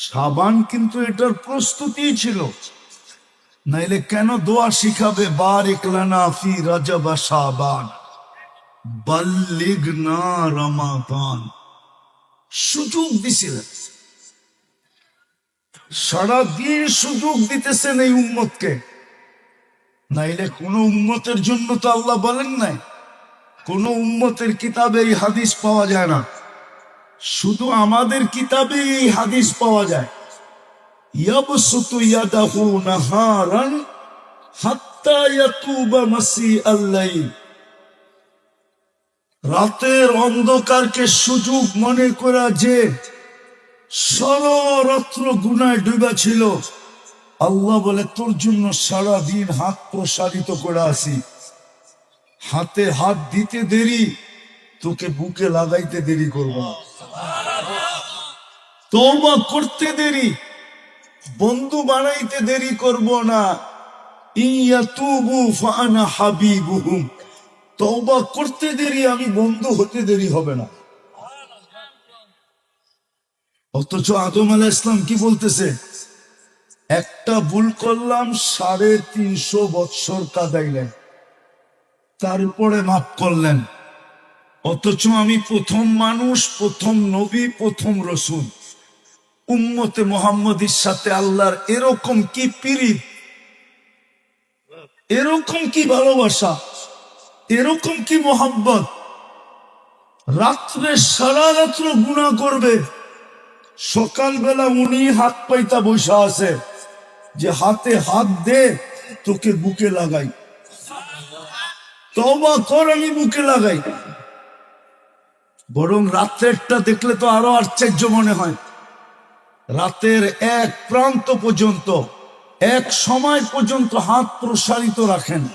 সাবান কিন্তু এটার প্রস্তুতি ছিল। নাইলে কেন দোয়া শিখাবে? বার একলানা ফি রাজাবা সাবান। বাল্লিগ না রমাদান। সুযোগ দিছিলেন। সারাদিন সুযোগ দিতেছেন এই উম্মতকে। নাইলে কোন উম্মতের জন্য তো আল্লাহ বলেন নাই। কোন উম্মতের কিতাবে এই হাদিস পাওয়া যায় না। শুধু আমাদের কিতাবে এই হাদিস পাওয়া যায়। রাতের অন্ধকারকে সুযোগ মনে করা যে সররাত্র গুনায় ডুবা ছিল, আল্লাহ বলে, তোর জন্য সারা দিন হাত প্রসারিত করে আসি হাতে হাত দিতে দেরি, তোকে বুকে লাগাইতে দেরি করব তওবা করতে দেরি, বন্ধু বানাইতে দেরি করব না। করতে দেরি, আমি বন্ধু হতে দেরি হবে না। অথচ আদম আলাহ ইসলাম কি বলতেছে? একটা ভুল করলাম, সাড়ে তিনশো বৎসর কাদাইলেন। তারপরে মাফ করলেন। অথচ আমি প্রথম মানুষ, প্রথম নবী, প্রথম রসুল। উম্মতে মোহাম্মদের সাথে আল্লাহর এরকম কি পিরিত এরকম কি ভালোবাসা? এরকম কি মোহাম্মত রাত্রে সারা রাত্র গুণা করবে। সকালবেলা উনি হাত পাইতা বসা আছে যে হাতে হাত দে, তোকে বুকে লাগাই। তবা কর, আমি বুকে লাগাই। বরং রাত্রেরটা দেখলে তো আরও আশ্চর্য মনে হয়। রাতের এক প্রান্ত পর্যন্ত, এক সময় পর্যন্ত হাত প্রসারিত রাখেন।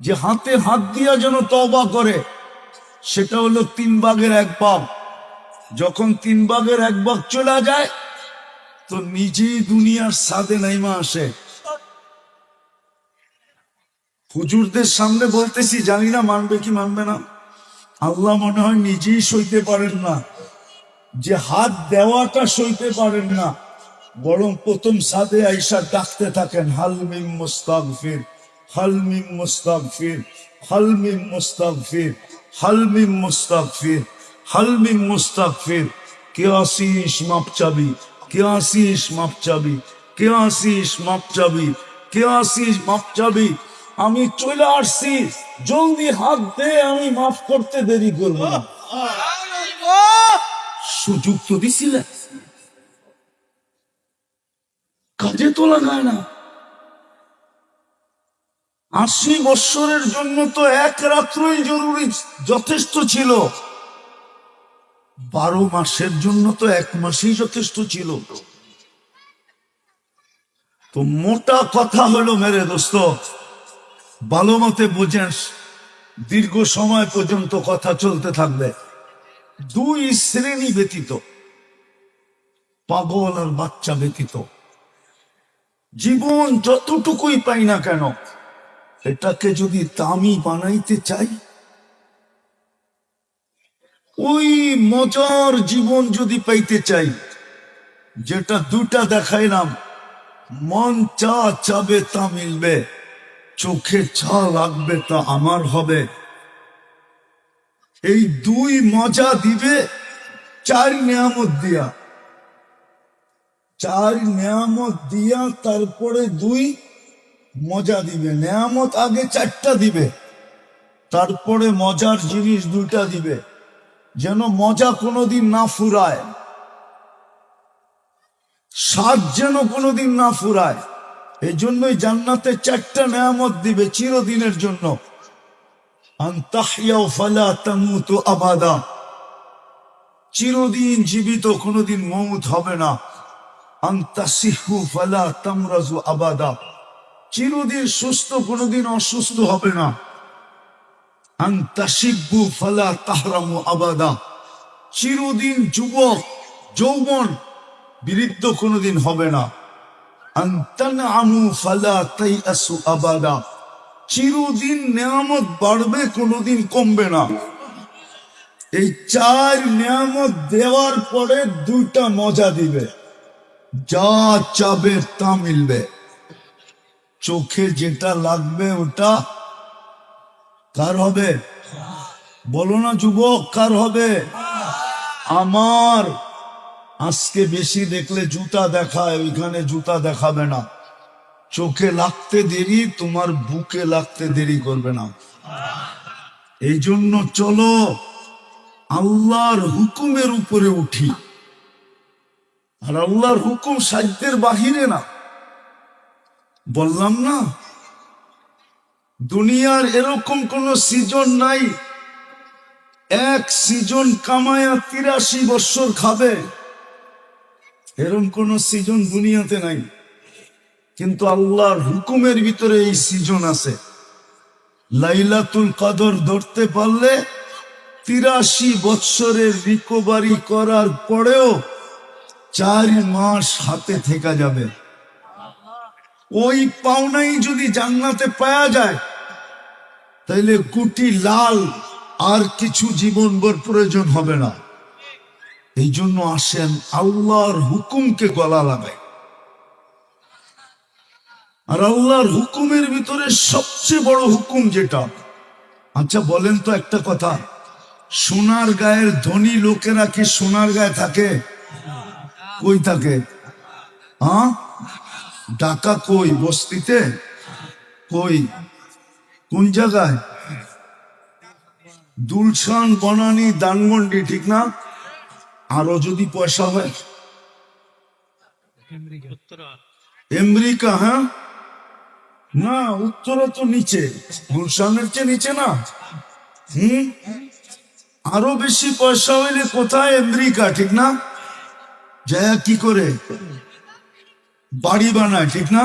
যে হাতে হাত দিয়া যেন তবা করে, সেটা হলো তিন ভাগের এক ভাগ। যখন তিন ভাগের এক ভাগ চলে যায়, তো নিজেই দুনিয়ার সাদে নাইমা আসে। হুজুরদের সামনে বলতেছি, জানি না মানবে কি মানবে না। আল্লাহ মনে হয় নিজেই সইতে পারেন না। যে হাত দেওয়াটা সইতে পারেন না, বরং প্রথম সাদে আইসা ডাকতে থাকেন হালমিম মুস্তাগফির হালমিম মুস্তাগফির হালমিম মুস্তাগফির হালমিম মুস্তাগফির হালমিম মুস্তাগফির। কে আসিস মাপ চাবি, কে আসিস মাপ চাবি, কে আসিস মাপ চাবি, কে আসিস মাপ চাবি। আমি চলে আসছি। জলদি হাত দে, আমি মাফ করতে দেরি করব সুযোগ তো দিছিলেন কাজে তো লাগায় না। আশি বৎসরের জন্য তো এক রাত্রই জরুরি যথেষ্ট ছিল। বারো মাসের জন্য তো এক মাসেই যথেষ্ট ছিল। তো মোটা কথা হলো, মেরে দোস্ত। ভালো মতে বুঝেন, দীর্ঘ সময় পর্যন্ত কথা চলতে থাকবে দুই শ্রেণি ব্যতীত, পাগল আর বাচ্চা ব্যতীত, জীবন যতটুকুই পাই না কেন, এটাকে যদি দামি বানাইতে চাই, ওই মজার জীবন যদি পাইতে চাই, যেটা দুটা দেখাইলাম, মন চা চাবে তা মিলবে। চোখে ছা লাগবে তা আমার হবে। এই দুই মজা দিবে চার নিয়ামত দিয়া। চার নিয়ামত দিয়া তারপরে দুই মজা দিবে। নিয়ামত আগে চারটা দিবে, তারপরে মজার জিনিস দুইটা দিবে, যেন মজা কোনোদিন না ফুরায়। স্বাদ যেন কোনোদিন না ফুরায়। এই জন্যই জান্নাতে চারটা নেয়ামত দিবে চিরদিনের জন্য। আবাদা। চিরদিন জীবিত কোনোদিন মৌত হবে না। আন্তাসিহু ফালা আবাদা। চিরদিন সুস্থ, কোনোদিন অসুস্থ হবে না। ফালা তাহরামু আবাদা। চিরদিন যুবক, যৌবন বৃদ্ধ কোনোদিন হবে না আন্তানআমু ফালা তাইআসু আবাদা চিরদিন নিয়ামত বাড়বে, কোনোদিন কমবে না। এই চার নিয়ামত দেওয়ার পরে দুইটা মজা দিবে। যা চাবে তা মিলবে। চোখে যেটা লাগবে ওটা কার হবে? বলো না যুবক, কার হবে? আমার আজকে বেশি দেখলে জুতা দেখায়, ওইখানে জুতা দেখাবে না। চোখে লাগতে দেরি, তোমার বুকে লাগতে দেরি করবে না। এই জন্য চলো, আল্লাহর হুকুমের উপরে উঠি। আর আল্লাহর হুকুম সাহিত্যের বাহিরে না। বললাম না, দুনিয়ার এরকম কোন সিজন নাই। এক সিজন কামায়া তিরাশি বছর খাবে। এরকম কোন সিজন দুনিয়াতে নাই। কিন্তু আল্লাহর হুকুমের ভিতরে এই সিজন আছে। লাইলাতুল কদর ধরতে পারলে তিরাশি বৎসরের রিকভারি করার পরেও চার মাস হাতে থেকে যাবে। ওই পাওনাই যদি জান্নাতে পাওয়া যায়, তাইলে গুটি লাল আর কিছু জীবনভর প্রয়োজন হবে না। এই জন্য আসেন আল্লাহর হুকুমকে গলা লাগায়। আর আল্লাহর হুকুমের ভিতরে সবচেয়ে বড় হুকুম যেটা আচ্ছা বলেন তো একটা কথা, সোনার গায়ের ধনী লোকেরা কি সোনার গায়ে থাকে? কই থাকে? হ্যাঁ ঢাকা কই? বস্তিতে? কই? কোন জায়গায়? দুলশান, বনানি দানমন্ডি ঠিক না? আরও যদি পয়সা হয়। আমেরিকা। হ্যাঁ? না উত্তরা তো নিচে। গুলশানের চেয়ে নিচে না? হুম? আরও বেশি পয়সা হইলে কোথায় আমেরিকা ঠিক না? যায় কি করে? বাড়ি বানায় ঠিক না?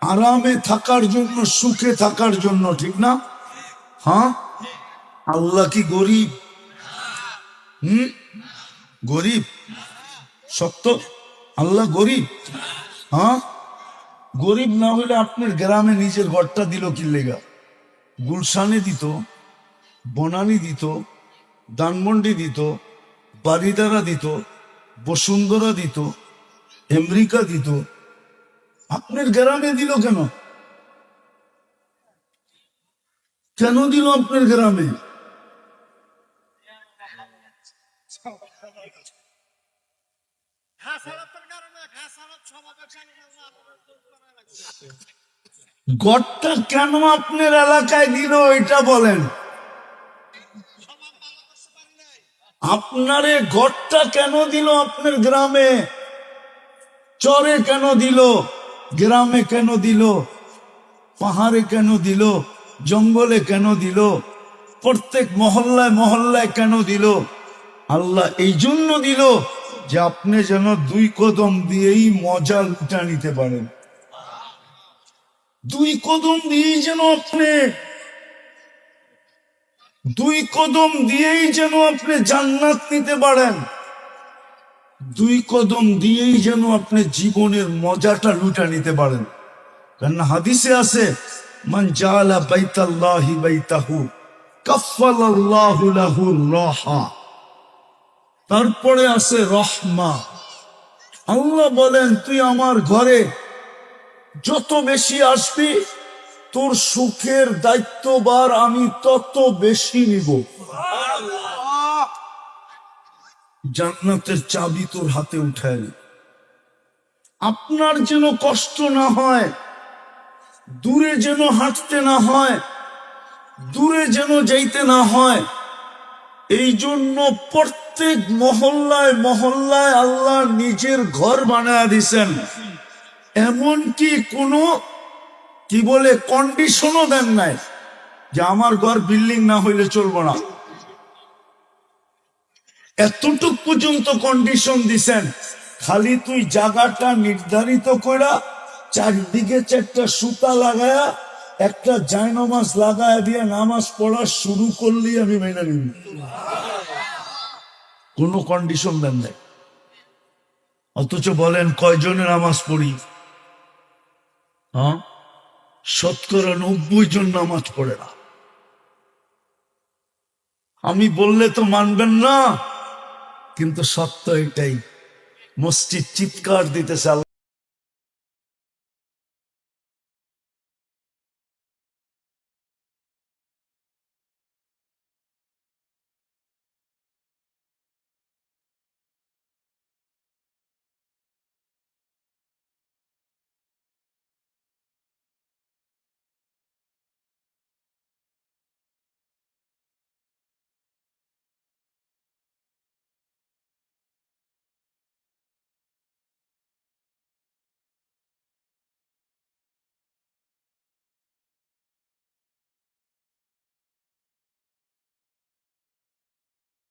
আরামে থাকার জন্য সুখে থাকার জন্য ঠিক না? হ্যাঁ? আল্লাহ কি গরিব? হুম? গরিব, সত্য? আল্লাহ গরিব। হ্যাঁ? গরিব না হলে আপনার গ্রামে নিজের ঘরটা দিল কি লেগা? গুলশানে দিত, বনানি দিত দানমন্ডি দিত বারিদারা দিত, বসুন্ধরা দিত, আমেরিকা দিত। আপনার গ্রামে দিল কেন? কেন দিল আপনার গ্রামে? গড়টা কেন আপনার এলাকায় দিল এটা বলেন? আপনারে ঘরটা কেন দিল আপনার গ্রামে? চরে কেন দিল? গ্রামে কেন দিল? পাহাড়ে কেন দিল? জঙ্গলে কেন দিল? প্রত্যেক মহল্লায় মহল্লায় কেন দিল? আল্লাহ এই জন্য দিল যে আপনি যেন দুই কদম দিয়েই মজা লুটা নিতে পারেন। দুই কদম দিয়েই যেন আপনি দুই কদম দিয়েই যেন আপনি জান্নাত নিতে পারেন। দুই কদম দিয়েই যেন আপনি জীবনের মজাটা লুটা নিতে পারেন। কেন হাদিসে আছে, মান জালা বাইতাল্লাহি বাইতাহু কাফফালাল্লাহু লাহু রাহা। তারপরে আছে রহমা। আল্লাহ বলেন, তুই আমার ঘরে যত বেশি আসবি, তোর সুখের দায়িত্ববার আমি তত বেশি নিব। জান্নাতের চাবি তোর হাতে উঠায় আপনার যেন কষ্ট না হয়, দূরে যেন হাঁটতে না হয়, দূরে যেন যাইতে না হয়, এই জন্য প্রত্যেক মহল্লায় মহল্লায় আল্লাহ নিজের ঘর বানায় দিছেন। এমনকি কোনো, কি বলে কন্ডিশনও দেন নাই যে আমার ঘর বিল্ডিং না হইলে চলবো না। এতটুক পর্যন্ত কন্ডিশন দিছেন। খালি তুই জায়গাটা নির্ধারিত করা চারদিকে চারটা সুতা লাগায়া, একটা জায়নামাজ লাগায়া দিয়ে নামাজ পড়া শুরু করলেই আমি মেনে নিব। কোনো কন্ডিশন দেন নাই। অথচ বলেন, কয়জনে নামাজ পড়ি? হ্যাঁ? শতকরা নব্বই জন নামাজ পড়ে না। আমি বললে তো মানবেন না, কিন্তু সত্য এটাই। মসজিদ চিৎকার দিতে দিতেছে